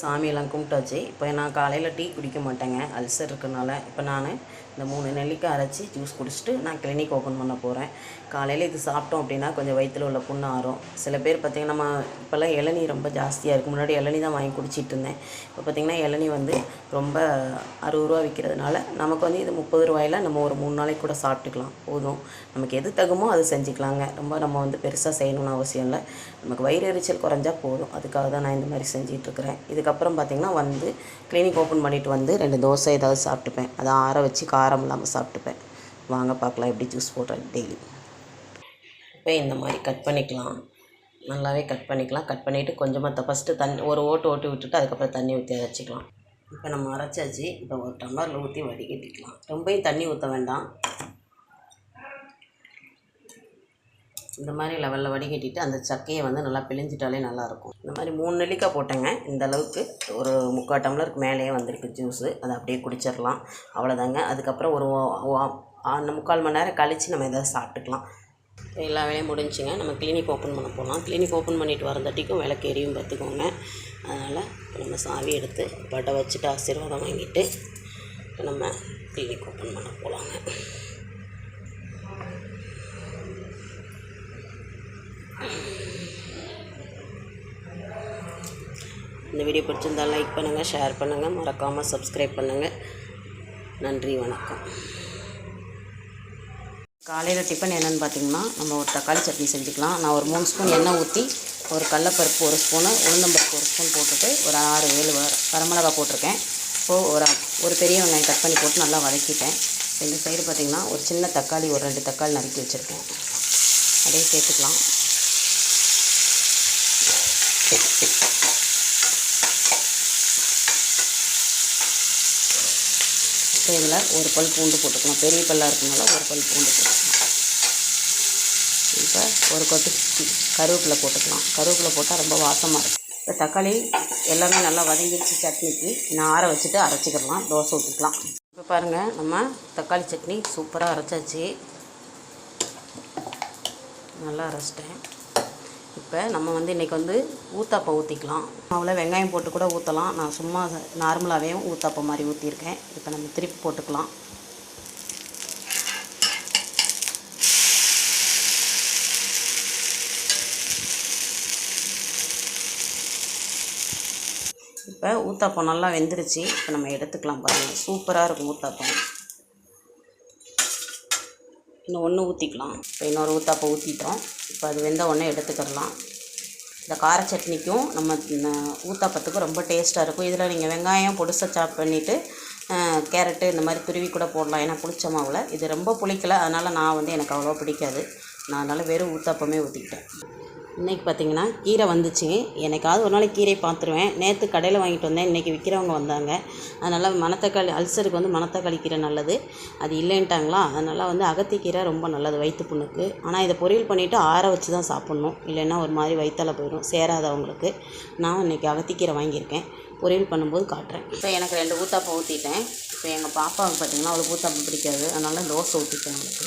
சாமியெல்லாம் கும்பிட்டாச்சு. இப்போ நான் காலையில் டீ குடிக்க மாட்டேங்க. அல்சர் இருக்கனால. இப்போ நான் இந்த மூணு நெல்லிக்காய் அரைச்சி ஜூஸ் குடிச்சிட்டு நான் கிளினிக் ஓப்பன் பண்ண போகிறேன் காலையில் இது சாப்பிட்டோம் அப்படின்னா கொஞ்சம் வயிற்றில் உள்ள புண்ணு ஆறும். சில பேர் பார்த்திங்கன்னா நம்ம இப்போல்லாம் இளநீ ரொம்ப ஜாஸ்தியாக இருக்குது முன்னாடி இளநீ தான் வாங்கி குடிச்சிட்டு இருந்தேன். இப்போ பார்த்திங்கன்னா இளநீ வந்து ரொம்ப அறுபது ரூபா விற்கிறதுனால நமக்கு வந்து இது முப்பது ரூபாயில் நம்ம ஒரு மூணு நாளைக்கு கூட சாப்பிட்டுக்கலாம். போதும். நமக்கு எது தகுமோ அது செஞ்சுக்கலாங்க. ரொம்ப நம்ம வந்து பெருசாக செய்யணும்னு அவசியம் இல்லை. நமக்கு வயிறு எரிச்சல் குறைஞ்சா போதும். அதுக்காக தான் நான் இந்த மாதிரி செஞ்சிட்ருக்கிறேன் இதுக்கப்புறம் பார்த்திங்கன்னா வந்து கிளினிக் ஓப்பன் பண்ணிவிட்டு வந்து ரெண்டு தோசை ஏதாவது சாப்பிட்டுப்பேன். அதை ஆற வச்சு காரம் இல்லாமல் சாப்பிட்டுப்பேன். வாங்க பார்க்கலாம் எப்படி ஜூஸ் போடுறேன் டெய்லி இப்போ இந்த மாதிரி கட் பண்ணிக்கலாம். நல்லாவே கட் பண்ணிக்கலாம். கட் பண்ணிவிட்டு கொஞ்சமாக ஃபஸ்ட்டு தண்ணி ஒரு ஓட்டு ஓட்டு விட்டுட்டு அதுக்கப்புறம் தண்ணி ஊற்றி அரைச்சிக்கலாம். இப்போ நம்ம அரைச்சாச்சு. இப்போ ஒரு டம்ளரில் ஊற்றி வடிகட்டிக்கலாம். ரொம்பையும் தண்ணி ஊற்ற வேண்டாம். இந்த மாதிரி லெவலில் வடிகட்டிட்டு அந்த சக்கையை வந்து நல்லா பிழிஞ்சிட்டாலே நல்லாயிருக்கும். இந்த மாதிரி மூணு நெல்லிக்காய் போட்டேங்க. இந்த அளவுக்கு ஒரு முக்கால் டம்ளருக்கு மேலேயே வந்திருக்கு ஜூஸு அதை அப்படியே குடிச்சிடலாம். அவ்வளோதாங்க அதுக்கப்புறம் ஒரு ஓ- முக்கால் மணி நேரம் கழித்து நம்ம எதாவது சாப்பிட்டுக்கலாம். எல்லா வேலையும் முடிஞ்சுங்க. நம்ம கிளினிக் ஓப்பன் பண்ண போகலாம். கிளினிக் ஓப்பன் பண்ணிட்டு வரந்தாட்டிக்கும் விளக்கு எரியும் பார்த்துக்கோங்க. அதனால் நம்ம சாவி எடுத்து பட்டை வச்சுட்டு ஆசீர்வாதம் வாங்கிட்டு நம்ம கிளினிக் ஓப்பன் பண்ண போகலாங்க. இந்த வீடியோ பிடிச்சிருந்தா லைக் பண்ணுங்கள் ஷேர் பண்ணுங்கள் மறக்காமல் சப்ஸ்கிரைப் பண்ணுங்கள் நன்றி வணக்கம். காலையில் டிஃபன் என்னென்னு பார்த்தீங்கன்னா நம்ம ஒரு தக்காளி சட்னி செஞ்சுக்கலாம். நான் ஒரு மூணு ஸ்பூன் எண்ணெய் ஊற்றி ஒரு கடலப்பருப்பு ஒரு ஸ்பூனு உளுந்தம்பருப்பு ஒரு ஸ்பூன் போட்டுட்டு ஒரு ஆறு ஏழு வர வரமிளகா போட்டிருக்கேன். இப்போது ஒரு ஒரு பெரிய வெங்காயம் கட் பண்ணி போட்டு நல்லா வதக்கிட்டேன். இந்த சைடு பார்த்திங்கன்னா ஒரு சின்ன தக்காளி ஒரு ரெண்டு தக்காளி நறுக்கி வச்சுருக்கேன். அப்படியே சேர்த்துக்கலாம். இப்போ இதில் ஒரு பல் பூண்டு போட்டுக்கலாம் பெரிய பல்லாக இருக்கனால ஒரு பல் பூண்டு போட்டுக்கலாம் இப்போ ஒரு கொத்து கருவேப்பிலை போட்டுக்கலாம். கருவேப்பிலை போட்டால் ரொம்ப வாசமாக இருக்கும். இப்போ தக்காளி எல்லாமே நல்லா வதங்கிடுச்சு சட்னிக்கு. நான் ஆற வச்சுட்டு அரைச்சிக்கிடலாம் தோசை ஊற்றிக்கலாம் இப்போ பாருங்கள் நம்ம தக்காளி சட்னி சூப்பராக அரைச்சாச்சு. நல்லா அரைச்சிட்டேன். இப்போ நம்ம வந்து இன்றைக்கி வந்து ஊத்தாப்பம் ஊற்றிக்கலாம் அவ்வளோ வெங்காயம் போட்டு கூட ஊற்றலாம் நான் சும்மா நார்மலாகவே ஊத்தாப்பம் மாதிரி ஊற்றிருக்கேன் இப்போ நம்ம திருப்பி போட்டுக்கலாம். இப்போ ஊத்தாப்பம் நல்லா வெந்துருச்சு. இப்போ நம்ம எடுத்துக்கலாம் பாருங்கள் சூப்பராக இருக்கும் ஊத்தாப்பம். இன்னும் ஒன்று ஊற்றிக்கலாம் இப்போ இன்னொரு ஊத்தாப்பம் ஊற்றிட்டோம் இப்போ அது வெந்த உடனே எடுத்துக்கிடலாம் இந்த கார சட்னிக்கும் நம்ம ஊத்தாப்பத்துக்கும் ரொம்ப டேஸ்ட்டாக இருக்கும். இதில் நீங்கள் வெங்காயம் பொடிசை சாப் பண்ணிவிட்டு கேரட்டு இந்த மாதிரி துருவி கூட போடலாம். ஏன்னா புளிச்ச மாவில். இது ரொம்ப புளிக்கலை. அதனால் நான் வந்து எனக்கு அவ்வளோ பிடிக்காது. நான் அதனால் வெறும் ஊத்தாப்பமே ஊற்றிக்கிட்டேன் இன்றைக்கி பார்த்தீங்கன்னா கீரை வந்துச்சு. என்னைக்காவது ஒரு நாளைக்கு கீரை பார்த்துருவேன். நேற்று கடையில் வாங்கிட்டு வந்தேன். இன்றைக்கி விற்கிறவங்க வந்தாங்க. அதனால் மணத்தக்காளி அல்சருக்கு வந்து மணத்தக்காளி கீரை நல்லது. அது இல்லைன்ட்டாங்களா? அதனால் வந்து அகத்திக்கீரை ரொம்ப நல்லது வயிற்று புண்ணுக்கு. ஆனால் இதை பொரியல் பண்ணிவிட்டு ஆற வச்சு தான் சாப்பிட்ணும். இல்லைன்னா ஒரு மாதிரி வயிற்றால் போயிடும். சேராதவங்களுக்கு நான் இன்றைக்கி அகத்திக்கீரை வாங்கியிருக்கேன். பொரியல் பண்ணும்போது காட்டுறேன். இப்போ எனக்கு ரெண்டு ஊத்தாப்பம் ஊற்றிட்டேன் இப்போ எங்கள் பாப்பாவுக்கு பார்த்திங்கன்னா அவளுக்கு ஊத்தாப்பம் பிடிக்காது. அதனால் தோசை ஊற்றிட்டேன் அவளுக்கு.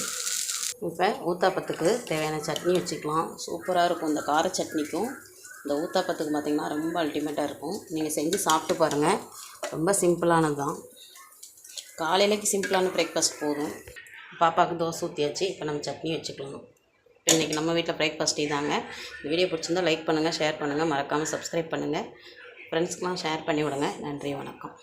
இப்போ ஊத்தாப்பத்துக்கு தேவையான சட்னி வச்சுக்கலாம். சூப்பராக இருக்கும் இந்த கார சட்னிக்கும். இந்த ஊத்தாப்பத்துக்கு பார்த்திங்கன்னா ரொம்ப அல்டிமேட்டாக இருக்கும். நீங்கள் செஞ்சு சாப்பிட்டு பாருங்கள் ரொம்ப சிம்பிளானது தான் காலையிலைக்கு சிம்பிளான பிரேக்ஃபாஸ்ட் போதும். பாப்பாவுக்கு தோசை ஊற்றியாச்சு இப்போ நம்ம சட்னி வச்சுக்கலாம். இப்போ இன்றைக்கி நம்ம வீட்டில் பிரேக்ஃபாஸ்ட் இதாங்க இந்த வீடியோ பிடிச்சிருந்தா லைக் பண்ணுங்கள் ஷேர் பண்ணுங்கள் மறக்காமல் சப்ஸ்கிரைப் பண்ணுங்கள் ஃப்ரெண்ட்ஸ்க்கெலாம் ஷேர் பண்ணி விடுங்க. நன்றி வணக்கம்.